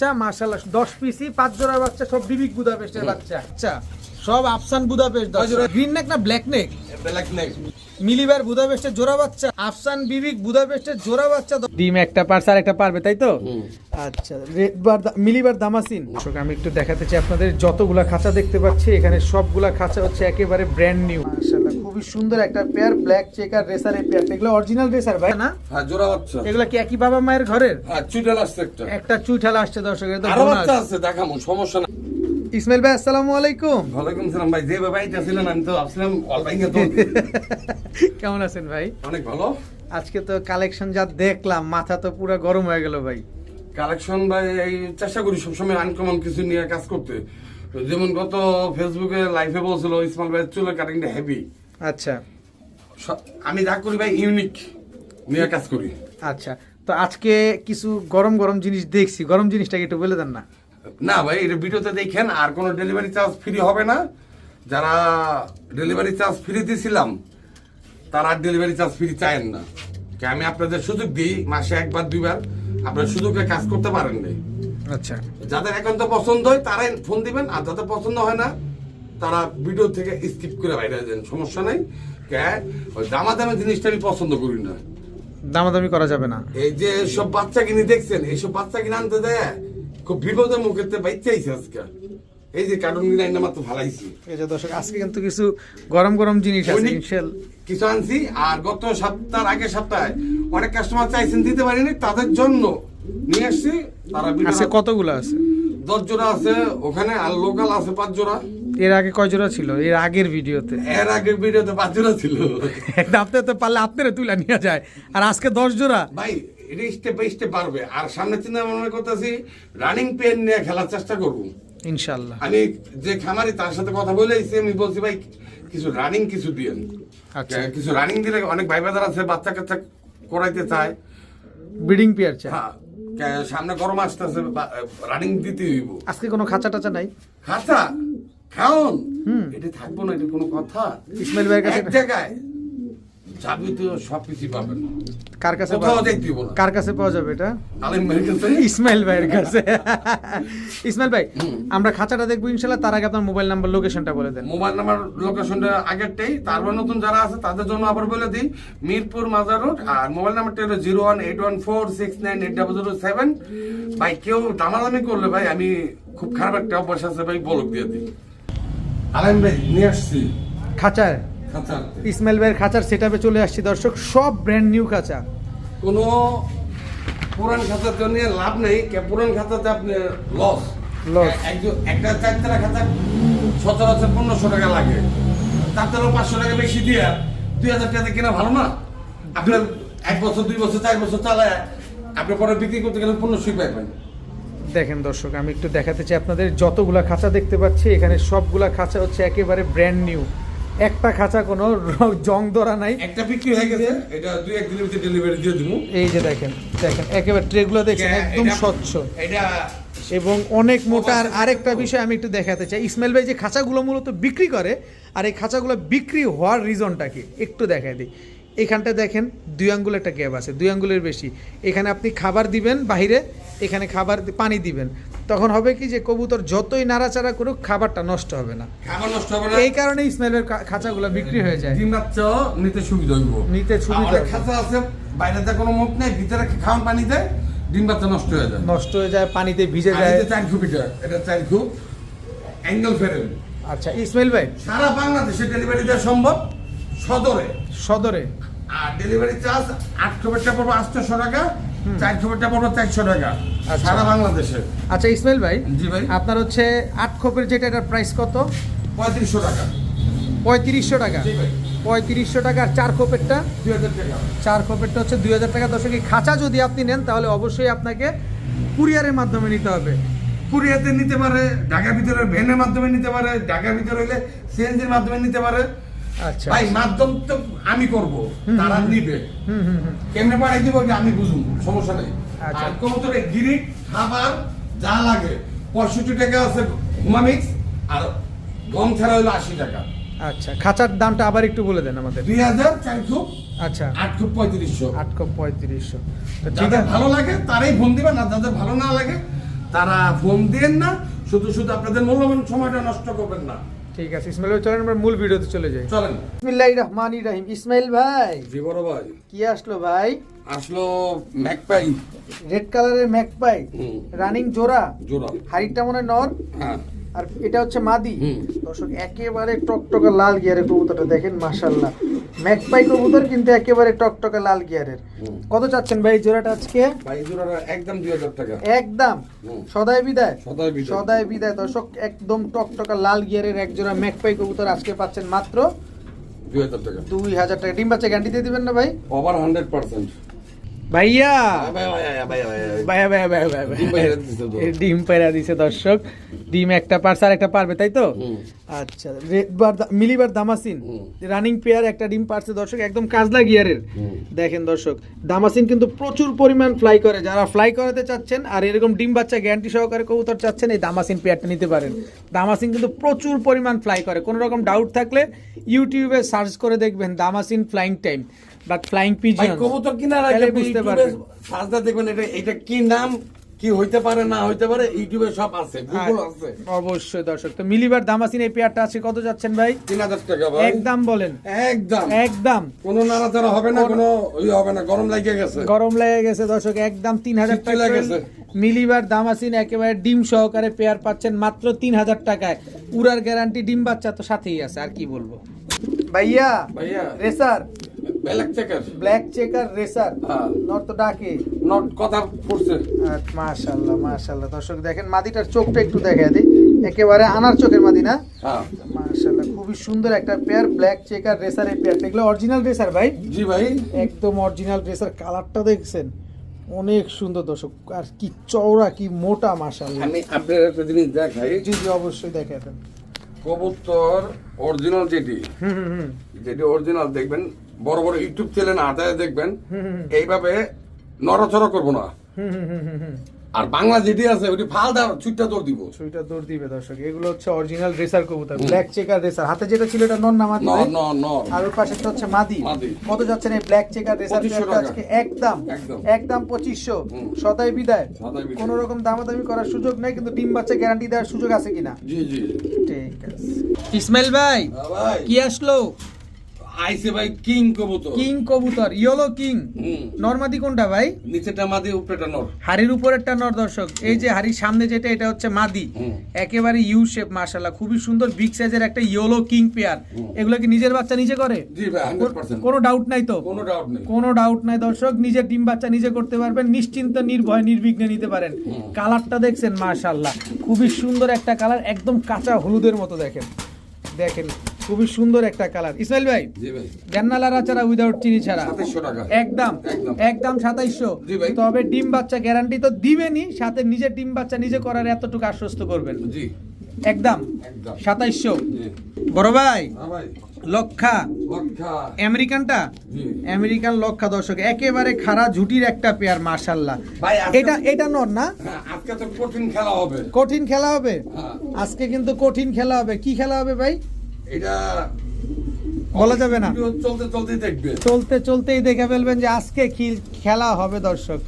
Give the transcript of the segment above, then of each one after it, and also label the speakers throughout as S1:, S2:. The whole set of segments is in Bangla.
S1: বাচ্চা মাশাআল্লাহ 10 পিসি পাঁচ জোড়া বাচ্চা সব বিবিক বুদাপেস্টের বাচ্চা। আচ্ছা সব আফসান বুদাপেস্ট দশ গ্রিন নেক না ব্ল্যাক নেক
S2: ব্ল্যাক নেক
S1: মিলিবার বুদাপেস্টের জোড়া বাচ্চা আফসান বিবিক বুদাপেস্টের জোড়া বাচ্চা ডিম একটা পারছে আর একটা পারবে তাই তো? আচ্ছা রেড বার মিলিবার দামাসিন। দর্শক, আমি একটু দেখাতে চাই আপনাদের যতগুলা খাঁচা দেখতে পাচ্ছি এখানে সবগুলা খাঁচা হচ্ছে একেবারে ব্র্যান্ড নিউ মাশাআল্লাহ খুবই সুন্দর একটা পেয়ার ব্ল্যাক চেকার রেসারের পেয়ার এগুলো অরিজিনাল রেসার ভাই। না?
S2: হ্যাঁ জোড়া বাচ্চা।
S1: এগুলা কি একই বাবা মায়ের ঘরের?
S2: হ্যাঁ চুইটাল আসছে একটা।
S1: একটা চুইঠালা আসছে দর্শক এটা আরও
S2: বাচ্চা আছে দেখামো সমস্যা না
S1: ইসমাইল ভাই আসসালামু আলাইকুম।
S2: ওয়ালাইকুম সালাম ভাই যে ভাই আমি তো ভাবছিলাম অলবাইঙ্গে তো
S1: কেমন আছেন ভাই?
S2: অনেক ভালো।
S1: আজকে তো কালেকশন যা দেখলাম মাথা তো পুরো গরম হয়ে গেল ভাই।
S2: কালেকশন ভাই এই চেষ্টা করি সবসময় আনকমন কিছু নিয়ে কাজ করতে। যেমন গত ফেসবুকে লাইভে বলছিল ইসমাইল ভাই চুলের কাটিংটা হেভি
S1: আচ্ছা।
S2: আমি যা করি ভাই ইউনিক নিয়ে কাজ করি।
S1: আচ্ছা। তো আজকে কিছু গরম গরম জিনিস দেখছি। গরম জিনিসটাকে একটু বলে দেন না।
S2: না ভাই এটা ভিডিওতে দেখেন আর কোনো ডেলিভারি চার্জ ফ্রি হবে না। যারা ডেলিভারি চার্জ ফ্রি দিয়েছিলাম তারা আর ডেলিভারি চার্জ ফ্রি চায়েন না। কে আমি আপনাদের সুযোগ দিই মাসে একবার দুইবার। আপনার সুযোগে কাজ করতে পারেন নাই
S1: আচ্ছা।
S2: যাদের একান্ত পছন্দ হয় তারাই ফোন দিবেন আর যাদের পছন্দ হয় না তারা ভিডিও থেকে স্কিপ করে বাইরে যান সমস্যা নেই। কে ওই দামা দামি জিনিসটা আমি পছন্দ করি না।
S1: দামাদামি করা যাবে না।
S2: এই যে সব বাচ্চা কিনে দেখছেন এইসব বাচ্চা কিনে আনতে দেয় খুব বিপদের মুখেতে বাইচাইছে আজকে। এই যে কার্টুন কিনে আইনা মাত্র ভালাইছি
S1: এই যে দর্শক আজকে কিন্তু কিছু গরম গরম জিনিস আছে ইনশাল
S2: কিছু আনছি আর গত সপ্তাহ আগে সপ্তাহে অনেক কাস্টমার চাইছেন দিতে পারিনি তাদের জন্য নিয়ে আসছি। তারা
S1: আছে কতগুলো আছে?
S2: দশ জোড়া আছে ওখানে আর লোকাল আছে পাঁচ জোড়া।
S1: এর আগে কয় জোড়া ছিল? এর আগের ভিডিওতে।
S2: এর আগের ভিডিওতে পাঁচ জোড়া ছিল।
S1: আপনার তো পারলে আপনারা তুলে নিয়ে যায়। আর আজকে দশ জোড়া।
S2: ভাই এটা স্টেপ বাই স্টেপ পারবে আর সামনে চিন্তা ভাবনা করতেছি রানিং পেন নিয়ে খেলার চেষ্টা করব।
S1: ইনশাল্লাহ
S2: আমি যে খামারি তার সাথে কথা বলে আমি বলছি ভাই কিছু রানিং কিছু দিয়েন।
S1: আচ্ছা।
S2: কিছু রানিং দিলে অনেক ভাই বাজার আছে বাচ্চা কাচ্চা করাইতে চায়।
S1: ব্রিডিং পেয়ার চাই।
S2: হ্যাঁ সামনে গরম আসতেছে রানিং দিতে হইব।
S1: আজকে কোনো খাঁচা টাচা নাই?
S2: খাতা খাওন? এটা থাকব না এটা কোনো কথা।
S1: ইসমাইল ভাইয়ের কাছে
S2: এক জায়গায় যাবতীয় সব কিছু পাবেন।
S1: কার কাছে
S2: কোথাও না।
S1: কার কাছে পাওয়া যাবে এটা?
S2: আলিম ভাইয়ের কাছে।
S1: ইসমাইল ভাইয়ের কাছে। ইসমাইল ভাই আমরা খাঁচাটা দেখব তার আগে আপনার মোবাইল নাম্বার লোকেশনটা বলে দেন।
S2: মোবাইল নাম্বার লোকেশনটা আগেরটাই তারপর নতুন যারা আছে তাদের জন্য আবার বলে দিই মিরপুর মাজার রোড আর মোবাইল নাম্বারটা হলো zero one eight one four six nine eight double zero seven. ভাই কেউ দামাদামি করলে ভাই আমি খুব খারাপ একটা অভ্যাস আছে ভাই বলক দিয়ে দিই। আলাইম ভাই নিয়ে আসছি।
S1: খাঁচায়?
S2: খাঁচা
S1: ইসমাইল ভাইয়ের খাঁচার সেটআপে চলে আসছি দর্শক। সব ব্র্যান্ড নিউ খাঁচা।
S2: কোনো পুরান খাতার জন্য লাভ নেই পুরান খাতাতে আপনি লস. একজন একটা চারতলা খাতা সচরাচর পনেরোশো টাকা লাগে। পাঁচশো টাকা বেশি দিয়ে দুই হাজার টাকা কেনা ভালো না? আপনার এক বছর দুই বছর চার বছর চালায় আপনি পরে বিক্রি করতে গেলে পনেরোশোই পাইবেন।
S1: দেখেন দর্শক আমি একটু দেখাতে চাই আপনাদের যতগুলা খাঁচা দেখতে পাচ্ছি এখানে সবগুলা খাঁচা হচ্ছে একেবারে ব্র্যান্ড নিউ একটা খাঁচা কোনো জং ধরা নাই।
S2: একটা বিক্রি হয়ে গেছে এটা দুই এক দিনের ভিতরে ডেলিভারি দিয়ে দিব
S1: এই যে দেখেন দেখেন একেবারে ট্রেগুলো দেখেন একদম স্বচ্ছ।
S2: এটা
S1: এবং অনেক মোটা আর আরেকটা বিষয় আমি একটু দেখাতে চাই। ইসমাইল ভাই যে খাঁচাগুলো মূলত বিক্রি করে আর এই খাঁচাগুলো বিক্রি হওয়ার রিজনটা কি? একটু দেখাই দিই। এখানটা দেখেন দুই আঙ্গুল একটা গ্যাপ আছে দুই আঙ্গুলের বেশি। এখানে আপনি খাবার দিবেন বাইরে এখানে খাবার পানি দিবেন। তখন হবে কি যে কবুতর যতই নাড়াচাড়া করুক খাবারটা নষ্ট হবে না।
S2: খাবার নষ্ট হবে না।
S1: এই কারণে ইসমাইলের খাঁচাগুলো বিক্রি হয়ে যায়।
S2: ডিম নিতে সুবিধা হইব।
S1: নিতে সুবিধা
S2: খাঁচা আছে বাইরেতে কোনো মুখ নেই ভিতরে খাওয়ান পানি দেয় ডিম বাচ্চা নষ্ট হয়ে যায়।
S1: নষ্ট হয়ে যায় পানিতে ভিজে যায়।
S2: চার খুব এটা চার খুব অ্যাঙ্গেল ফেরেন।
S1: আচ্ছা ইসমাইল ভাই।
S2: সারা বাংলাদেশে ডেলিভারি দেওয়া সম্ভব সদরে।
S1: সদরে।
S2: আর ডেলিভারি চার্জ আট পড়ব আটশোশো টাকা চার পড়ব চারশো টাকা
S1: আচ্ছা।
S2: সারা বাংলাদেশে।
S1: আচ্ছা ইসমাইল ভাই
S2: জি ভাই।
S1: আপনার হচ্ছে আট খোপের যেটা এটার প্রাইস কত?
S2: পঁয়ত্রিশশো টাকা।
S1: পঁয়ত্রিশশো টাকা। পঁয়ত্রিশশো টাকা আর চার খোপেরটা?
S2: দুই হাজার টাকা।
S1: চার খোপেরটা হচ্ছে দুই হাজার টাকা। খাঁচা যদি আপনি নেন তাহলে অবশ্যই আপনাকে কুরিয়ারের মাধ্যমে নিতে হবে।
S2: কুরিয়াতে নিতে পারে ঢাকার ভিতরে ভ্যানের মাধ্যমে নিতে পারে ঢাকার ভিতরে হইলে সিএনজির মাধ্যমে নিতে পারে। ভাই মাধ্যম তো আমি করব তারা নিবে। কেমনে পাঠাই দিব আমি বুঝুন সমস্যা নেই।
S1: আচ্ছা।
S2: আর গিরিট খাবার যা লাগে পঁয়ষট্টি টাকা আছে হুমামিক্স আর গম ছাড়া হলো আশি টাকা।
S1: আচ্ছা খাঁচার দামটা আবার একটু বলে দেন আমাদের।
S2: দুই হাজার চার খুব
S1: আচ্ছা।
S2: আট খুব পঁয়ত্রিশশো।
S1: আট পঁয়ত্রিশশো। ঠিক আছে।
S2: ভালো লাগে তারাই ফোন দিবেন আর যাদের ভালো না লাগে তারা ফোন দিয়েন না শুধু শুধু আপনাদের মূল্যবান সময়টা নষ্ট করবেন না।
S1: ঠিক আছে ইসমাইল ভাই চলেন আমরা মূল ভিডিওতে চলে যাই।
S2: চলেন।
S1: বিসমিল্লাহির রহমানির রহিম। ইসমাইল ভাই
S2: জি বড় ভাই।
S1: কি আসলো ভাই?
S2: আসলো ম্যাকপাই।
S1: রেড কালারের ম্যাকপাই। রানিং জোড়া
S2: জোড়া।
S1: হাড়িটা মনে নর।
S2: হ্যাঁ।
S1: আর এটা হচ্ছে মাদি। দর্শক একেবারে টকটকা লাল গিয়ারের কবুতরটা দেখেন মাশাল্লাহ ম্যাকপাই কবুতর কিন্তু একেবারে টকটকা লাল গিয়ারের। কত চাচ্ছেন ভাই জোড়াটা আজকে?
S2: ভাই জোড়াটা একদম দুই হাজার টাকা।
S1: একদম। সদায় বিদায়।
S2: সদাই বিদায়।
S1: সদায় বিদায়। দর্শক একদম টকটকা লাল গিয়ারের এক জোড়া ম্যাকপাই কবুতর আজকে পাচ্ছেন মাত্র
S2: দুই হাজার টাকা।
S1: দুই হাজার টাকা। ডিম বাচ্চা গ্যারান্টি দিয়ে দিবেন না ভাই?
S2: ওভার হান্ড্রেড পার্সেন্ট
S1: ভাইয়া!
S2: ভাই ভাই ভাই ভাই
S1: ভাইয়া ভাইয়া ভাইয়া ভাইয়া
S2: ডিম
S1: পেরা দিছে দর্শক। ডিম একটা পারছে আর একটা পারবে তাই তো? আচ্ছা রেডবার মিলিবার দামাসিন। রানিং পেয়ার একটা ডিম পারছে দর্শক একদম কাজলা গিয়ারের। দেখেন দর্শক দামাসিন কিন্তু প্রচুর পরিমাণ ফ্লাই করে। যারা ফ্লাই করাতে চাচ্ছেন আর এরকম ডিম বাচ্চা গ্যারান্টি সহকারে কবুতর চাচ্ছেন এই দামাসিন পেয়ারটা নিতে পারেন। দামাসিন কিন্তু প্রচুর পরিমাণ ফ্লাই করে। কোনো রকম ডাউট থাকলে ইউটিউবে সার্চ করে দেখবেন দামাসিন ফ্লাইং টাইম বা ফ্লাইং পিজিয়ন
S2: কবুতর কিনার আগে
S1: বুঝতে পারবেন।
S2: সার্চটা দেখবেন এটা এটা কি নাম কি হইতে পারে না হইতে পারে ইউটিউবে সব আছে গুগল আছে।
S1: অবশ্যই দর্শক। তো মিলিবার দামাসিন এই পেয়ারটা আছে কত যাচ্ছেন ভাই?
S2: তিন হাজার টাকা ভাই।
S1: একদম বলেন।
S2: একদম।
S1: একদম।
S2: কোনো নাড়াচাড়া হবে না কোনো ইয়ে হবে না গরম লাগিয়ে গেছে।
S1: গরম লেগে গেছে দর্শক একদম তিন হাজার
S2: শীত
S1: টাকা
S2: গেছে।
S1: মিলিবার দামাসিন একেবারে ডিম সহকারে পেয়ার পাচ্ছেন মাত্র তিন হাজার টাকায়। উড়ার গ্যারান্টি ডিম বাচ্চা তো সাথেই আছে আর কি বলব? ভাইয়া
S2: ভাইয়া।
S1: Racer
S2: black checker
S1: black checker racer নর তো ডাকে
S2: নট কথা পড়ছে।
S1: দর্শক দেখেন মাদিটার চোখটা একটু দিই। একেবারে আনার চোখের মাদি না?
S2: হ্যাঁ।
S1: খুবই সুন্দর একটা পেয়ার ব্ল্যাক চেকার এগুলো অরিজিনাল রেসার ভাই?
S2: জি ভাই।
S1: একদম অরিজিনাল ড্রেসের কালারটা দেখছেন? অনেক সুন্দর দর্শক। আর কি চওড়া কি মোটা মাশাআল্লাহ।
S2: আমি আপনার একটা জিনিস দেখাই।
S1: জি জি অবশ্যই দেখাতেন
S2: কবুতর অরিজিনাল যেটি
S1: হুম হুম হুম।
S2: যেটি অরিজিনাল দেখবেন বড় বড় ইউটিউব চ্যানেল আদায় দেখবেন এইভাবে নড়াচড়া করব না। আর বাংলা যেটি আছে ওটি ফাল দেওয়ার ছুটটা দৌড় দিব।
S1: ছুরিটা দৌড় দিবে দর্শক এগুলো হচ্ছে অরিজিনাল রেসার কবুতর ব্ল্যাক চেকার রেসার হাতে যেটা ছিল এটা নন
S2: ন ন ন
S1: আর ওর পাশেরটা হচ্ছে মাদি।
S2: মাদি।
S1: কত যাচ্ছেন এই ব্ল্যাক চেকার রেসার
S2: 2500
S1: আজকে একদম
S2: একদম।
S1: একদম পঁচিশশো।
S2: হুম।
S1: সদাই বিদায়।
S2: সদাই বিদায়।
S1: কোনো রকম দামাদামি করার সুযোগ নেই কিন্তু ডিম বাচ্চা গ্যারান্টি দেওয়ার সুযোগ আছে কিনা?
S2: জি জি
S1: ঠিক আছে। ইসমাইল ভাই
S2: ভাই।
S1: কি আসলো?
S2: আইসে ভাই কিং কবুতর।
S1: কিং কবুতর ইয়েলো কিং। নর্মাদি কোনটা ভাই?
S2: নিচেটা মাদি উপরেটা নর।
S1: হাড়ির উপরেরটা নর দর্শক এই যে হাড়ির সামনে যেটা এটা হচ্ছে মাদি। একেবারে ইউ শেপ মাশাআল্লাহ খুবই সুন্দর বিগ সাইজের একটা ইয়েলো কিং পেয়ার। এগুলো কি নিজের বাচ্চা নিজে করে?
S2: জি ভাই হান্ড্রেড পার্সেন্ট
S1: কোনো ডাউট নাই তো?
S2: কোনো ডাউট নেই।
S1: কোনো ডাউট নাই দর্শক নিজের ডিম বাচ্চা নিজে করতে পারবেন নিশ্চিন্ত নির্ভয় নির্বিঘ্নে নিতে পারেন। কালারটা দেখছেন মাশাআল্লাহ খুবই সুন্দর একটা কালার একদম কাঁচা হলুদের মতো দেখেন। দেখেন খুবই সুন্দর একটা কালার। ইসমাইল ভাই
S2: জি ভাই।
S1: ছাড়া উইদাউট চিনি ছাড়া। একদম
S2: একদম।
S1: সাতাইশশো। তবে ডিম বাচ্চা গ্যারান্টি তো দিবেনই সাথে নিজের ডিম বাচ্চা নিজে করার এতটুকু আশ্বস্ত করবেন। একদম সাতাইশশো। বড় ভাই
S2: হ্যাঁ
S1: লক্ষা। আমেরিকানটা? আমেরিকান লক্ষা দর্শক একেবারে খাড়া ঝুটির একটা পেয়ার মার্শাল্লাহ
S2: ভাই,
S1: এটা এটা নর না?
S2: হ্যাঁ, আজকে তো কঠিন খেলা হবে।
S1: কঠিন খেলা হবে?
S2: হ্যাঁ।
S1: আজকে কিন্তু কঠিন খেলা হবে। কি খেলা হবে ভাই?
S2: এটা
S1: বলা যাবে না।
S2: চলতে চলতেই দেখবে।
S1: চলতে চলতেই দেখে ফেলবেন যে আজকে কি খেলা হবে দর্শক।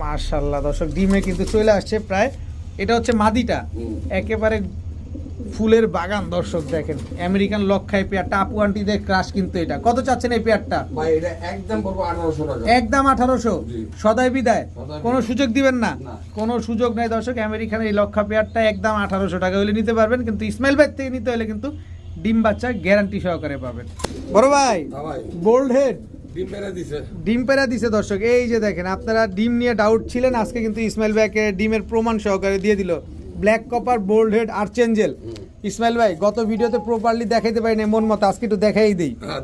S1: মার্শাল্লাহ দর্শক ডিমে কিন্তু চলে আসছে প্রায়। এটা হচ্ছে মাদিটা। একেবারে ফুলের বাগান দর্শক দেখেন। আমেরিকান লক্ষায় পেয়ারটা আপু আন্টিদের ক্রাশ কিন্তু এটা। কত চাচ্ছেন এই পেয়ারটা?
S2: ভাই এটা একদম পড়ব আঠারোশো টাকা।
S1: একদম আঠারোশো?
S2: জি।
S1: সদাই বিদায়। কোনো সুযোগ দিবেন না। কোনো সুযোগ নাই দর্শক। আমেরিকান এই লক্ষা পেয়ারটা একদম আঠারোশো টাকা হলে নিতে পারবেন কিন্তু ইসমাইল ভাই থেকে নিতে হলে কিন্তু ডিম বাচ্চা গ্যারান্টি সহকারে পাবেন। বড় ভাই
S2: ভাই।
S1: বোল্ড হেড
S2: ডিম পেরে দিছে।
S1: ডিম পেরা দিছে দর্শক। এই যে দেখেন আপনারা ডিম নিয়ে ডাউট ছিলেন আজকে কিন্তু ইসমাইল ভাইকে ডিমের প্রমাণ সহকারে দিয়ে দিল। Black copper bald head archangel Ismail ভাই গত ভিডিওতে প্রপারলি দেখাইতে পারি না মন মতো আজকে একটু দেখাই দিই।
S2: হ্যাঁ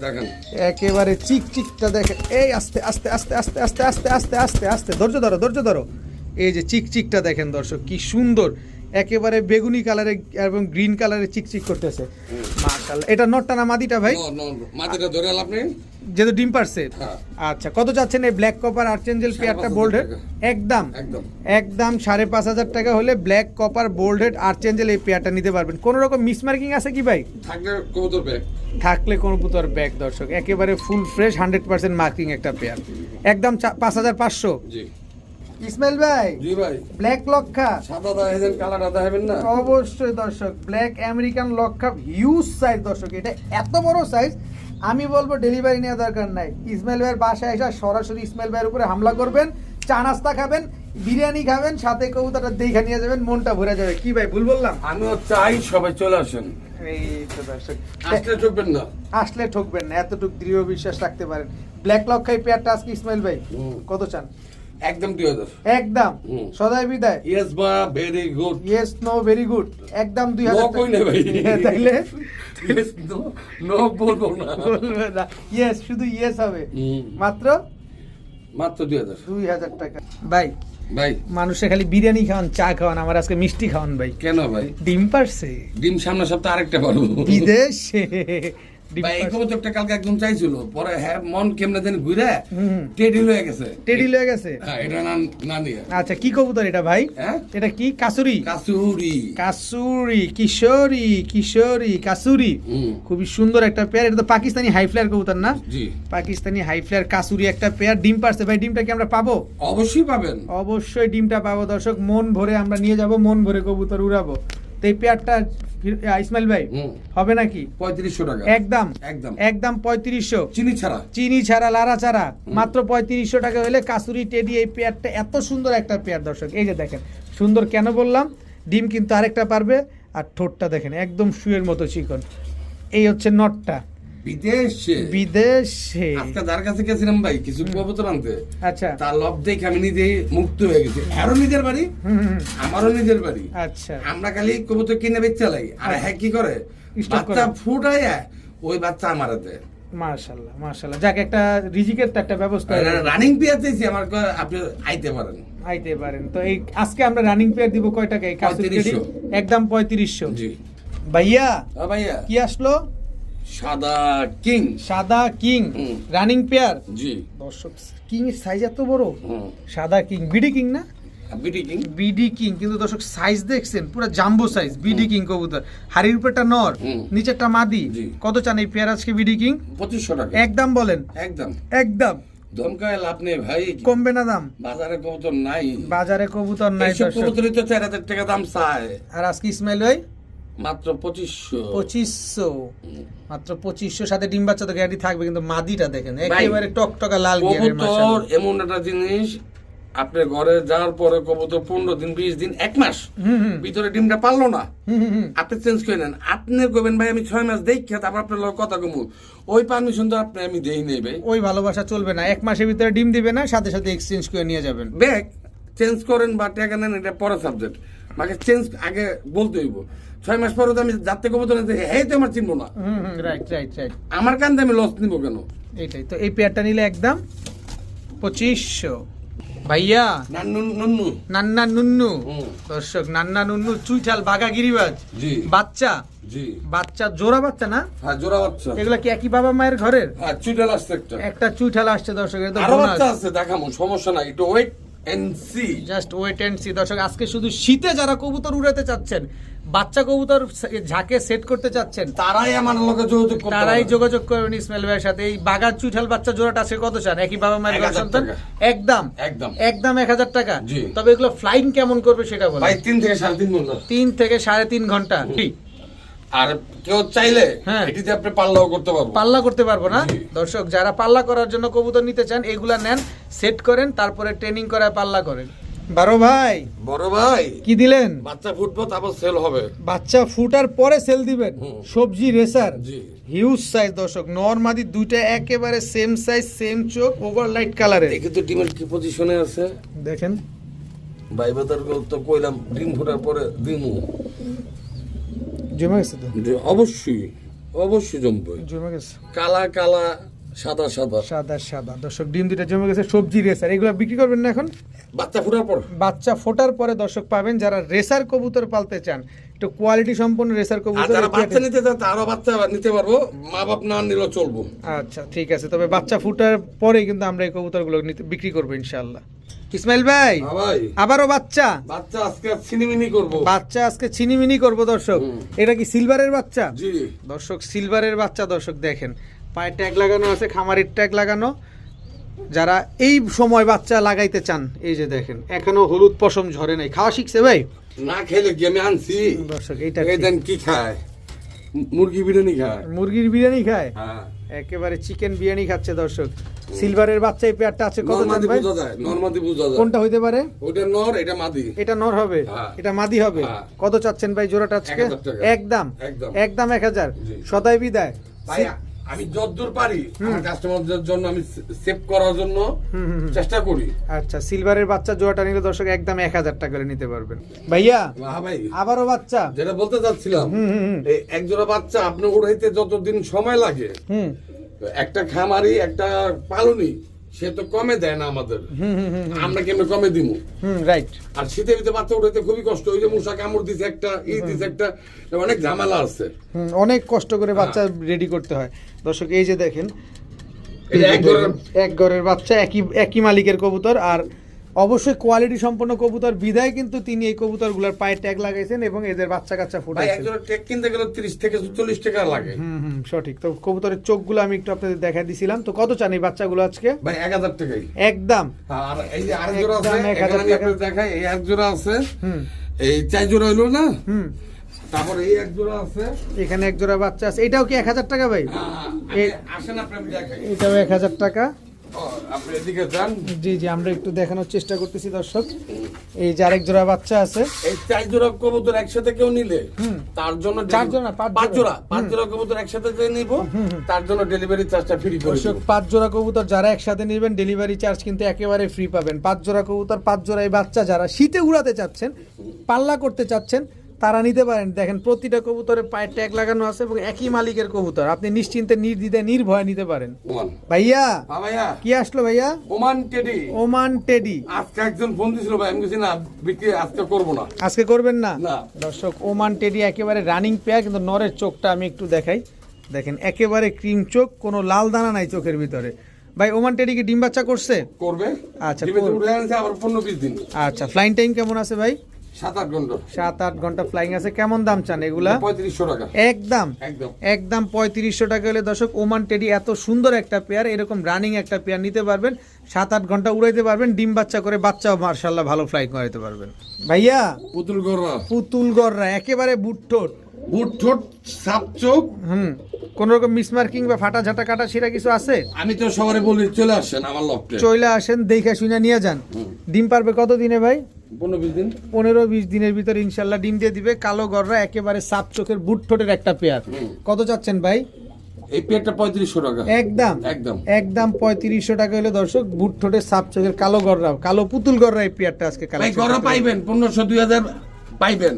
S1: একেবারে চিক চিকটা দেখে এই আস্তে আস্তে আস্তে আস্তে আস্তে আস্তে আস্তে আস্তে আস্তে ধৈর্য ধরো ধৈর্য ধরো। এই যে চিক চিকটা দেখেন দর্শক কি সুন্দর। একেবারে বেগুনি কালারে এবং গ্রিন কালারে চিকচিক করতেছে। মাশাআল্লাহ। এটা নটটা না মাদিটা ভাই?
S2: ন- ন- মাটিটা ধরে আপনি?
S1: যেহেতু ডিম পারছে?
S2: হ্যাঁ।
S1: আচ্ছা কত চাচ্ছেন এই ব্ল্যাক কপার আর্চেঞ্জেল পেয়ারটা
S2: পাঁচ
S1: বোল্ড হেড একদম।
S2: একদম।
S1: একদম সাড়ে পাঁচ হাজার টাকা হলে black copper bold head archangel এই পেয়ারটা নিতে পারবেন। কোনো রকম মিসমার্কিং আছে কি ভাই?
S2: থাকলে কবুতর ব্যাগ
S1: থাকলে ব্যাগ দর্শক। একেবারে full fresh hundred percent marking একটা পেয়ার একদম পাঁচ হাজার পাঁচশো।
S2: জি।
S1: ইসমাইল ভাই
S2: জি ভাই।
S1: ব্ল্যাক লক্ষা।
S2: সাদা দেখাবেন কালারটা দেখাবেন না?
S1: অবশ্যই দর্শক ব্ল্যাক আমেরিকান লক্ষা হিউজ সাইজ দর্শক এটা এত বড় সাইজ আমি বলব ডেলিভারি নেওয়া দরকার নাই। ইসমাইল ভাইয়ের বাসায় এসে সরাসরি ইসমাইল ভাইয়ের উপরে হামলা করবেন চা নাস্তা খাবেন বিরিয়ানি খাবেন সাথে কবুতরটা দেখে নিয়ে যাবেন মনটা ভরে যাবে। কি ভাই ভুল বললাম?
S2: আমিও চাই সবাই চলে আসেন।
S1: এই তো দর্শক
S2: আসলে চলবেন না।
S1: আসলে ঠকবেন না এতটুকু দৃঢ় বিশ্বাস রাখতে পারেন। ব্ল্যাক লক্ষাই পেয়ারটা আজকে ইসমাইল ভাই কত চান?
S2: একদম
S1: একদম। সদাই বিদায়।
S2: ইয়েস বা very good
S1: yes no very good একদম
S2: নো কই না ভাই।
S1: হ্যাঁ, তাইলে?
S2: ইয়েস নো নো বলব না।
S1: বলবে না। ইয়েস শুধু ইয়েস হবে। মাত্র?
S2: মাত্র দুই হাজার।
S1: দুই হাজার টাকা। ভাই
S2: ভাই।
S1: মানুষে খালি বিরিয়ানি খাওয়ান চা খাওয়ান আমার আজকে মিষ্টি খাওয়ান ভাই।
S2: কেন ভাই?
S1: ডিম পারছে?
S2: ডিম সামনে সপ্তাহে আরেকটা পারব।
S1: বিদেশে।
S2: ভাই এই
S1: পারছে।
S2: কালকে একদম চাইছিল। পরে হ্যাঁ মন কেমনে জানি ঘুরে টেডি হয়ে গেছে।
S1: টেডি লয়ে গেছে?
S2: হ্যাঁ এটা না না নিয়ে
S1: আচ্ছা কি কবুতর এটা ভাই?
S2: হ্যাঁ?
S1: এটা কি? কাসুরি?
S2: কাসুরি।
S1: কাসুরি কিশোরী কিশোরী কাসুরি। খুবই সুন্দর একটা পেয়ার। এটা তো পাকিস্তানি হাই ফ্লায়ার কবুতর না?
S2: জি।
S1: পাকিস্তানি হাই ফ্লায়ার কাসুরি একটা পেয়ার। ডিম পারছে। ভাই ডিমটা কি আমরা পাবো?
S2: অবশ্যই পাবেন।
S1: অবশ্যই ডিমটা পাবো। দর্শক মন ভরে আমরা নিয়ে যাব। মন ভরে কবুতর উড়াবো। তো এই পেয়ারটা ইসমাইল ভাই হবে নাকি?
S2: পঁয়ত্রিশশো টাকা।
S1: একদম।
S2: একদম।
S1: একদম পঁয়ত্রিশশো।
S2: চিনি ছাড়া।
S1: চিনি ছাড়া লারা ছাড়া। মাত্র পঁয়ত্রিশশো টাকা হলে কাসুরি টেডি এই পেয়ারটা এত সুন্দর একটা পেয়ার দর্শক। এই যে দেখেন সুন্দর কেন বললাম? ডিম কিন্তু আরেকটা পারবে। আর ঠোঁটটা দেখেন একদম শুয়ের মতো চিকন। এই হচ্ছে নটটা।
S2: বিদেশে?
S1: বিদেশে?
S2: আজকে যার কাছে গেছিলাম ভাই কিছু কবুতর আনতে।
S1: আচ্ছা।
S2: তার লব দেখে আমি নিজে মুক্ত হয়ে গেছি। নিজের বাড়ি। আমারও নিজের বাড়ি।
S1: আচ্ছা।
S2: আমরা খালি কবুতর কিনে বেচতে লাই আর হ্যাঁ কি করে? বাচ্চা ফুটায় ওই বাচ্চা আমার
S1: যাক একটা রিজিকের তো একটা ব্যবস্থা
S2: রানিং পেয়ার চাইছি আমার আপনি আইতে পারেন।
S1: আইতে পারেন। তো এই আজকে আমরা রানিং পেয়ার দিব কয় টাকা এই কাসুরি টেডি?
S2: 3500
S1: একদম পঁয়ত্রিশশো।
S2: জি।
S1: ভাইয়া
S2: ভাইয়া।
S1: কি আসলো?
S2: সাদা কিং।
S1: সাদা কিং রানিং পেয়ার।
S2: জি।
S1: দর্শক কিং এর সাইজ এত বড়? সাদা কিং বিডি কিং না?
S2: বিটি কিং?
S1: বিডি কিং কিন্তু দর্শক সাইজ দেখছেন পুরো জাম্বো সাইজ বিডি কিং কবুতর। হাড়ির উপরটা নর নিচেরটা মাদি। কত চান এই পেয়ার আজকে বিডি কিং?
S2: পঁচিশশো টাকা।
S1: একদম বলেন।
S2: একদম।
S1: একদম।
S2: ধমকায় লাভ নেই ভাই।
S1: কমবে না দাম?
S2: বাজারে কবুতর নাই।
S1: বাজারে কবুতর নাই দর্শক।
S2: কবুতরই তো চার হাজার টাকা দাম চায়।
S1: আর আজকে ইসমাইল ভাই
S2: মাত্র পঁচিশশো।
S1: পঁচিশশো। মাত্র পঁচিশশো সাথে ডিম বাচ্চা তো গ্যারান্টি থাকবে কিন্তু মাদিটা দেখেন একেবারে টকটকা লাল
S2: কবুতর এমন একটা জিনিস আপনার ঘরে যাওয়ার পরে কবুতর পনেরো দিন বিশ দিন এক মাস ভিতরে ডিমটা পারল না। আপনি চেঞ্জ করে নেন। আপনি কবেন ভাই আমি ছয় মাস দেখি তারপর আপনার লগে কথা কমু। ওই পারমিশন তো আপনি আমি দেই নেই ভাই।
S1: ওই ভালোবাসা চলবে না। এক মাসের ভিতরে ডিম দিবে না সাথে সাথে এক্সচেঞ্জ করে নিয়ে যাবেন।
S2: ব্যাগ চেঞ্জ করেন বা টাকা নেন এটা পরে সাবজেক্ট মাকে চেঞ্জ আগে বলতে হইব। ছয় মাস পরে তো আমি যাতে কবুতর নিতে এই তো আমার চিনবো না।
S1: রাইট রাইট রাইট
S2: আমার কান্দে আমি লস নিব কেন?
S1: এইটাই তো এই পেয়ারটা নিলে একদম পঁচিশশো। ভাইয়া
S2: না নুন- নুন্নু
S1: নান্না। নুন্নু দর্শক নান্না নুন্নু চুইঠাল বাঘা গিরিবাজ।
S2: জি।
S1: বাচ্চা।
S2: জি।
S1: বাচ্চা জোড়া বাচ্চা না?
S2: হ্যাঁ জোড়া বাচ্চা।
S1: এগুলা কি একই বাবা মায়ের ঘরের?
S2: হ্যাঁ চুইটাল আসছে একটা।
S1: একটা চুইঠাল আসছে দর্শক
S2: আরও বাচ্চা আছে। দেখামো সমস্যা নাই একটু wait and
S1: just wait and see দর্শক আজকে শুধু শীতে যারা কবুতর উড়াতে চাচ্ছেন বাচ্চা কবুতর ঝাঁকে সেট করতে চাচ্ছেন
S2: তারাই আমার যোগাযোগ করতে
S1: তারাই যোগাযোগ করবেন ইসমাইল ভাইয়ের সাথে। এই বাগার চুইঠাল বাচ্চা জোড়াটা আছে কত চান? একই বাবা মায়ের ঘর সন্তান? একদম।
S2: একদম।
S1: একদম এক হাজার টাকা। তবে এগুলো ফ্লাইং কেমন করবে সেটা বলো
S2: ভাই তিন থেকে সাড়ে তিন ঘণ্টা।
S1: তিন থেকে সাড়ে তিন ঘণ্টা।
S2: আর কেউ চাইলে
S1: হ্যাঁ।
S2: এটিতে আপনি পাল্লাও করতে পারব।
S1: পাল্লা করতে পারব না? দর্শক যারা পাল্লা করার জন্য কবুতর নিতে চান এগুলা নেন সেট করেন তারপরে ট্রেনিং করায় পাল্লা করেন। বারো ভাই।
S2: বড় ভাই।
S1: কি দিলেন?
S2: বাচ্চা ফুটবো তারপর সেল হবে।
S1: বাচ্চা ফুটার পরে সেল দিবেন। সবজি রেসার।
S2: জি।
S1: হিউজ সাইজ দর্শক নর্মাদি দুইটা একেবারে সেম সাইজ সেম চোখ ওভার লাইট কালারে
S2: দেখি তো টিমের কি পজিশনে আছে।
S1: দেখেন।
S2: ভাই বাদার তো কইলাম ডিম ফোটার পরে দিমু।
S1: জমে গেছে তো?
S2: অবশ্যই অবশ্যই জমবে।
S1: জমে গেছে।
S2: কালা কালা সাদা সাদা।
S1: সাদা সাদা। দর্শক ডিম দুইটা জমে গেছে সবজি রেসার এগুলো বিক্রি করবেন না এখন?
S2: বাচ্চা ফুটার পর।
S1: বাচ্চা ফোটার পরে দর্শক পাবেন যারা রেসার কবুতর পালতে চান। একটু কোয়ালিটি সম্পন্ন রেসার কবুতর
S2: যারা বাচ্চা নিতে চায় তারও বাচ্চা নিতে পারব। মা বাপ না নিলেও চলবো।
S1: আচ্ছা ঠিক আছে। তবে বাচ্চা ফুটার পরে কিন্তু আমরা এই কবুতরগুলো বিক্রি করব ইনশাআল্লাহ। ইসমাইল ভাই
S2: হ্যাঁ
S1: আবারও বাচ্চা?
S2: বাচ্চা আজকে সিনেমিনি করব।
S1: বাচ্চা আজকে চিনিমিনি করব দর্শক। এটা কি সিলভারের বাচ্চা? দর্শক সিলভারের বাচ্চা দর্শক দেখেন। পায়ে ট্যাগ লাগানো আছে খামারের ট্যাগ লাগানো। যারা এই সময় বাচ্চা লাগাইতে চান এই যে দেখেন এখনও হলুদ পশম ঝরে নাই। খাওয়া শিখছে ভাই?
S2: না খেলে কি আমি আনছি?
S1: দর্শক এইটা?
S2: দেন কি খায়? মুরগি বিরিয়ানি খায়।
S1: মুরগির বিরিয়ানি খায়?
S2: হ্যাঁ।
S1: একেবারে চিকেন বিরিয়ানি খাচ্ছে দর্শক। সিলভারের বাচ্চা এই পেয়ারটা আছে কত
S2: নর্মাদি
S1: ভাই?
S2: নর্মাদি বোঝা যায়।
S1: কোনটা হইতে পারে?
S2: ওটা নর এটা মাদি।
S1: এটা নর হবে?
S2: হ্যাঁ।
S1: এটা মাদি হবে?
S2: হ্যাঁ।
S1: কত চাচ্ছেন ভাই জোড়াটা আজকে? একদম
S2: একদম।
S1: একদম এক হাজার।
S2: জি।
S1: সদাই বিদায়।
S2: ভাই আমি যতদূর পারি আমার কাস্টমারদের জন্য আমি সেভ করার জন্য। চেষ্টা করি।
S1: আচ্ছা সিলভারের বাচ্চা জোড়াটা নিলে দর্শক একদম এক হাজার টাকা করে নিতে পারবেন। ভাইয়া
S2: হ্যাঁ ভাই
S1: আবারও বাচ্চা।
S2: যেটা বলতে চাচ্ছিলাম এক জোড়া বাচ্চা আপনি উড়াইতে যতদিন সময় লাগে একটা খামারি একটা পালনি সে তো কমে দেয় না আমাদের।
S1: হুম হুম হুম
S2: আমরা কেমনে কমে দিব
S1: হুম রাইট
S2: আর শীতে ভিতরে বাচ্চা উঠাইতে খুবই কষ্ট ওই যে মূষা কামড় দিছে একটা ই দিছে একটা অনেক ঝামেলা আছে।
S1: অনেক কষ্ট করে বাচ্চা রেডি করতে হয়। দর্শক এই যে দেখেন
S2: এক
S1: ঘরের বাচ্চা একই একই মালিকের কবুতর আর অবশ্যই কোয়ালিটি সম্পন্ন কবুতর। বিদায় কিন্তু তিনি এই কবুতরগুলার পায়ে ট্যাগ লাগাইছেন এবং এদের বাচ্চা কাচ্চা
S2: ভাই
S1: ফুটাইছেন।
S2: একজোড়া টেক কিনতে গেলে তিরিশ থেকে চল্লিশ টাকা লাগে।
S1: হুম হুম সঠিক। তো কবুতরের চোখগুলো আমি একটু আপনাদের দেখা দিছিলাম। তো কত চান এই বাচ্চাগুলো আজকে?
S2: ভাই এক হাজার টাকাই।
S1: একদম।
S2: আর এই যে আরেক জোড়া আছে এখানে আমি
S1: টাকা।
S2: আপনাদের দেখাই এই এক জোড়া আছে।
S1: হুম।
S2: এই চার জোড়া হইল না?
S1: হুম।
S2: তারপর এই এক জোড়া আছে।
S1: এখানে এক জোড়া বাচ্চা আছে। এটাও কি এক হাজার টাকা ভাই?
S2: এই- আসেন আপনি দেখাই।
S1: এটাও এক হাজার টাকা। জি জি আমরা একটু দেখানোর চেষ্টা করতেছি দর্শক। এই যে আরেক জোড়া বাচ্চা আছে।
S2: এই চার জোড়া কবুতর একসাথে কেউ নিলে। তার জন্য
S1: চার
S2: ডেলি-
S1: জোড়া পাঁচ জোড়া।
S2: পাঁচ জোড়া কবুতর একসাথে যে নিব তার জন্য ডেলিভারি চার্জটা ফ্রি
S1: দর্শক পাঁচ জোড়া কবুতর যারা একসাথে নেবেন ডেলিভারি চার্জ কিন্তু একেবারে ফ্রি পাবেন। পাঁচ জোড়া কবুতর পাঁচ জোড়া এই বাচ্চা যারা শীতে উড়াতে চাচ্ছেন পাল্লা করতে চাচ্ছেন তারা নিতে পারেন। দেখেন প্রতিটা কবুতরে পায়ে ট্যাগ লাগানো আছে এবং একই মালিকের কবুতর। আপনি নিশ্চিন্তে নির্দ্বিধায় নির্ভয় নিতে পারেন। ভাইয়া
S2: হ্যাঁ ভাইয়া।
S1: কি আসলো ভাইয়া?
S2: Oman teddy.
S1: Oman teddy.
S2: আজকে একজন ফোন দিছিল ভাই আমি না বিক্রি আজকে করব না।
S1: আজকে করবেন না? দর্শক ওমান টেডি একেবারে রানিং পেয়ার কিন্তু নরের চোখটা আমি একটু দেখাই। দেখেন একেবারে ক্রিম চোখ কোনো লাল দানা নাই চোখের ভিতরে। ভাই ওমান টেডি কি ডিম বাচ্চা করছে?
S2: করবে।
S1: আচ্ছা,
S2: আবার দিন।
S1: আচ্ছা ফ্লাইং টাইম কেমন আছে ভাই?
S2: সাত আট ঘণ্টা।
S1: সাত আট ঘণ্টা ফ্লাইং আছে। কেমন দাম চান এগুলা?
S2: পঁয়ত্রিশশো টাকা।
S1: একদম।
S2: একদম।
S1: একদম পঁয়ত্রিশশো টাকা হলে দর্শক ওমান টেডি এত সুন্দর একটা পেয়ার এরকম রানিং একটা পেয়ার নিতে পারবেন। সাত আট ঘণ্টা উড়াইতে পারবেন। ডিম বাচ্চা করে বাচ্চাও মার্শাল্লাহ ভালো ফ্লাই করাইতে পারবেন। ভাইয়া?
S2: পুতুল গররা
S1: পুতুল গররা একেবারে বুটঠোট।
S2: বুট ঠোঁট সাপ চোখ
S1: হুম কোন রকম মিসমার্কিং বা ফাটা ঝাঁটা কাটা সেটা কিছু আছে?
S2: আমি তো সবারে বলি চলে আসেন আমার লকটে
S1: চইলে আসেন দেখে শুনে নিয়ে যান। ডিম পারবে কত দিনে ভাই?
S2: পনেরো বিশ
S1: দিনের ভিতরে ইনশাল্লাহ ডিম দিয়ে দিবে। কালো গররা একেবারে সাপ চোখের বুট ঠোঁটের একটা পেয়ার। কত চাচ্ছেন ভাই?
S2: এই পেটটা পঁয়ত্রিশশো টাকা।
S1: একদম।
S2: একদম।
S1: একদম পঁয়ত্রিশশো টাকা হলে দর্শক বুট ঠোঁটের সাপ চোখের কালো গররা কালো পুতুল গররা এই পেয়ারটা আজকে
S2: পাইবেন পনেরোশো দুই হাজার পাইবেন।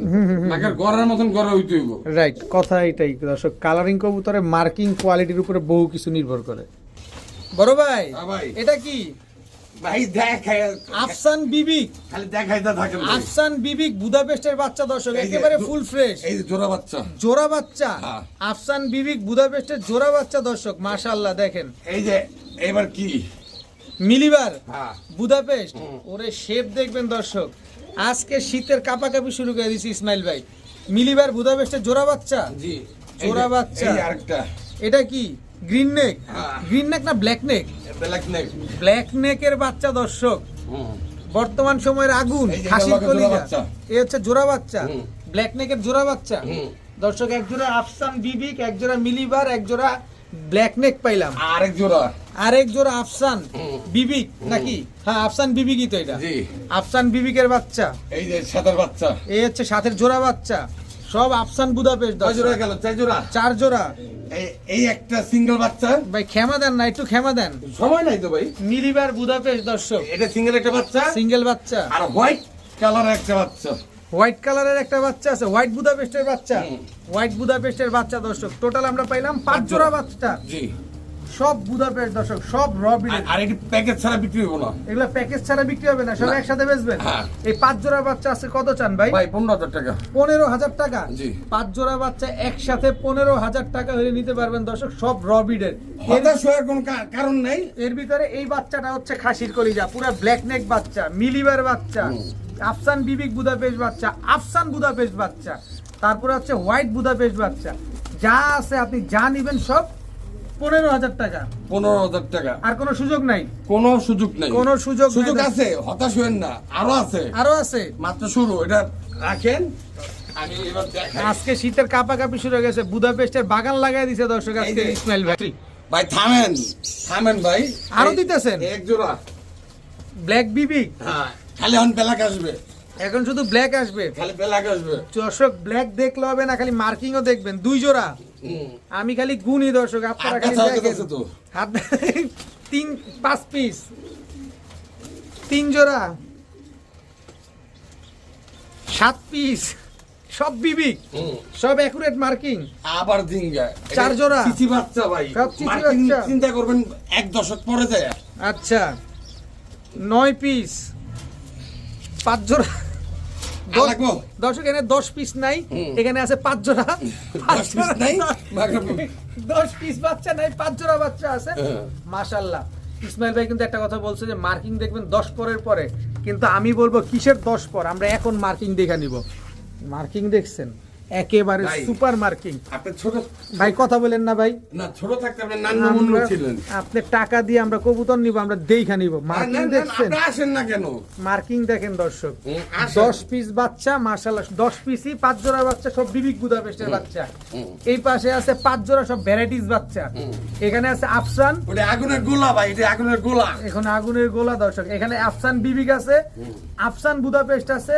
S2: নাকের গড়ার মতন গড়া হইতে হইব।
S1: রাইট কথা এটাই দর্শক। কালারিং কবুতরে মার্কিং কোয়ালিটির উপরে বহু কিছু নির্ভর করে। বড়
S2: হ্যাঁ ভাই।
S1: এটা কি?
S2: ভাই
S1: আফসান বিবিক।
S2: খালি দেখাইতে থাকেন
S1: আফসান বিবিক বুদাপেস্টের বাচ্চা দর্শক একেবারে ফুল ফ্রেশ
S2: এই যে জোড়া বাচ্চা।
S1: জোড়া বাচ্চা।
S2: হ্যাঁ।
S1: আফসান বিবিক বুদাপেস্টের জোড়া বাচ্চা দর্শক মাশাআল্লাহ দেখেন।
S2: এই যে এবার কি?
S1: মিলিবার
S2: হ্যাঁ।
S1: বুদাপেস্ট। ওরে শেপ দেখবেন দর্শক। আজকে শীতের কাপাকাপি শুরু করে দিয়েছি ইসমাইল ভাই। মিলিবার বুদাপেস্টের জোড়া বাচ্চা?
S2: জি।
S1: জোড়া বাচ্চা।
S2: আরেকটা।
S1: এটা কি? Green neck?
S2: হ্যাঁ।
S1: গ্রিন নেক না ব্ল্যাক নেক?
S2: ব্ল্যাক
S1: নেকের বাচ্চা দর্শক। বর্তমান সময়ের আগুন
S2: জোড়া
S1: কলিজা।
S2: বাচ্চা।
S1: এ হচ্ছে জোড়া বাচ্চা।
S2: হুম।
S1: ব্ল্যাক নেকের জোড়া বাচ্চা। দর্শক এক জোড়া আফসান বিবিক এক জোড়া মিলিবার এক জোড়া ব্ল্যাক নেক পাইলাম।
S2: আরেক জোড়া।
S1: আরেক জোড়া আফসান। বিবিক নাকি? হ্যাঁ আফসান বিবিকই তো এটা। আফসান বিবিকের বাচ্চা।
S2: এই যে সাতার বাচ্চা।
S1: এই হচ্ছে সাথের জোড়া বাচ্চা। সব আফসান বুদাপেশ
S2: দশ জোড়া গেল? চার জোড়া
S1: চার জোড়া
S2: এই- একটা সিঙ্গেল বাচ্চা?
S1: ভাই ক্ষমা দেন না একটু ক্ষমা দেন।
S2: সময় নাই তো ভাই।
S1: মিলিবার বুদাপেশ দর্শক।
S2: এটা সিঙ্গেল একটা বাচ্চা?
S1: সিঙ্গেল বাচ্চা।
S2: আর হোয়াইট কালার একটা বাচ্চা।
S1: হোয়াইট কালারের একটা বাচ্চা আছে হোয়াইট বুদাপেস্টের বাচ্চা। হোয়াইট বুদাপেস্টের বাচ্চা দর্শক। টোটাল আমরা পাইলাম পাঁচ জোড়া বাচ্চা।
S2: জি।
S1: সব দর্শক সব র
S2: আর- আর এটি প্যাকেজ ছাড়া বিক্রি হব না।
S1: এগুলো প্যাকেজ ছাড়া বিক্রি হবে না সব একসাথে বেচবেন?
S2: হ্যাঁ।
S1: এই পাঁচ জোড়া বাচ্চা আছে কত চান ভাই?
S2: ভাই পনেরো হাজার টাকা।
S1: পনেরো হাজার টাকা?
S2: জি।
S1: পাঁচ জোড়া বাচ্চা একসাথে পনেরো হাজার টাকা হলে নিতে পারবেন দর্শক সব র বিডের
S2: হতাশ হওয়ার কোনো কারণ নেই।
S1: এর ভিতরে এই বাচ্চাটা হচ্ছে খাসির কলিজা পুরো ব্ল্যাক নেক বাচ্চা মিলিবার বাচ্চা আফসান বিবিক বুদাপেস্ট বাচ্চা আফসান বুদাপেস্ট বাচ্চা তারপরে হচ্ছে হোয়াইট বুদাপেস্ট বাচ্চা। যা আছে আপনি যা নিবেন সব পনেরো হাজার টাকা।
S2: পনেরো হাজার টাকা।
S1: আর কোনো সুযোগ নাই।
S2: কোনো সুযোগ নেই।
S1: কোনো সুযোগ
S2: সুযোগ আছে হতাশ হবেন না আরও আছে।
S1: আরও আছে।
S2: মাত্র শুরু এটা রাখেন।
S1: আজকে শীতের কাপা কাপি শুরু হয়ে গেছে বুদাপেস্টের বাগান লাগাই দিছে দর্শক আজকে ইসমাইল ভাই।
S2: ভাই থামেন থামেন ভাই। আরও
S1: দিতেছেন?
S2: এক জোড়া।
S1: ব্ল্যাক বিবি?
S2: হ্যাঁ খালি এখন বেলাক আসবে।
S1: এখন শুধু ব্ল্যাক আসবে।
S2: খালি বেলাক আসবে।
S1: দর্শক ব্ল্যাক দেখলে হবে না খালি মার্কিংও দেখবেন দুই জোড়া। আমি খালি গুনি দর্শক আপনারা খালি। হাত তিন পাঁচ পিস। তিন জোড়া। সাত পিস। সব বিবি সব একুরেট মার্কিং
S2: আবার দিঙ্গা
S1: চার জোড়া?
S2: চিচি বাচ্চা ভাই।
S1: সব চিচি বাচ্চা?
S2: চিন্তা করবেন এক দশক পরে যায়।
S1: আচ্ছা। নয় পিস। পাঁচ জোড়া? দর্শক এখানে দশ পিস নাই এখানে আছে পাঁচ জোড়া। পাঁচ
S2: জোড়া নাই?
S1: দশ পিস বাচ্চা নাই পাঁচ জোড়া বাচ্চা আছে।
S2: হ্যাঁ।
S1: মাশাল্লাহ ইসমাইল ভাই কিন্তু একটা কথা বলছে যে মার্কিং দেখবেন দশ পরের পরে। কিন্তু আমি বলব কিসের দশ পর? আমরা এখন মার্কিং দেখে নিব। মার্কিং দেখছেন? একেবারে সুপার মার্কিং।
S2: আপনি ছোট
S1: ভাই কথা বলেন না ভাই।
S2: না ছোট থাকতে আপনি নান্য ছিলেন।
S1: আপনি টাকা দিয়ে আমরা কবুতর নিব আমরা দেখা নিব। মার্কিং দেখছেন?
S2: আপনি আসেন না কেন?
S1: মার্কিং দেখেন দর্শক।
S2: হুম, আসেন।
S1: দশ পিস বাচ্চা মার্শাল্লাহ দশ পিসই পাঁচ জোড়া বাচ্চা সব বিবিক বুদাপেস্টের বাচ্চা। এই পাশে আছে পাঁচ জোড়া সব ভ্যারাইটিস বাচ্চা। এখানে আছে আফসান।
S2: ওটা আগুনের গোলা ভাই এটা আগুনের গোলা।
S1: এখন আগুনের গোলা দর্শক। এখানে আফসান বিবিক আছে আফসান বুদাপেস্ট আছে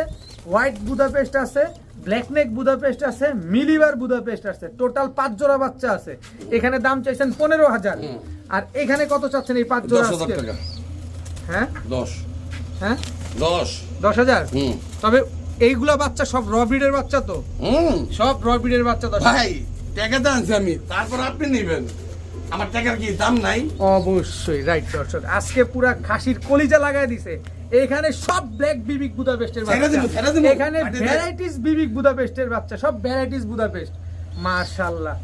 S1: হোয়াইট বুদাপেস্ট আছে ব্ল্যাক নেক বুদাপেস্ট আছে মিলিবার বুদাপেস্ট আছে টোটাল পাঁচ জোড়া বাচ্চা আছে। এখানে দাম চাইছেন পনেরো হাজার। আর এখানে কত চাচ্ছেন এই পাঁচ জোড়া হ্যাঁ?
S2: দশ।
S1: হ্যাঁ?
S2: দশ।
S1: দশ হাজার? তবে এইগুলা বাচ্চা সব র ব্রিডের বাচ্চা তো? সব র ব্রিডের বাচ্চা দশ
S2: ভাই টাকা তো আনছি আমি। তারপর আপনি নেবেন। আমার টাকার কি দাম নাই?
S1: অবশ্যই রাইট দর্শক। আজকে পুরা খাসির কলিজা লাগাই দিছে। এখানে সব ব্ল্যাক বিবিক বুদাপেস্টের বাচ্চা। এখানে। ভ্যারাইটিস বিবিক বুদাপেস্টের বাচ্চা সব ভ্যারাইটিস বুদাপেস্ট মাশাআল্লাহ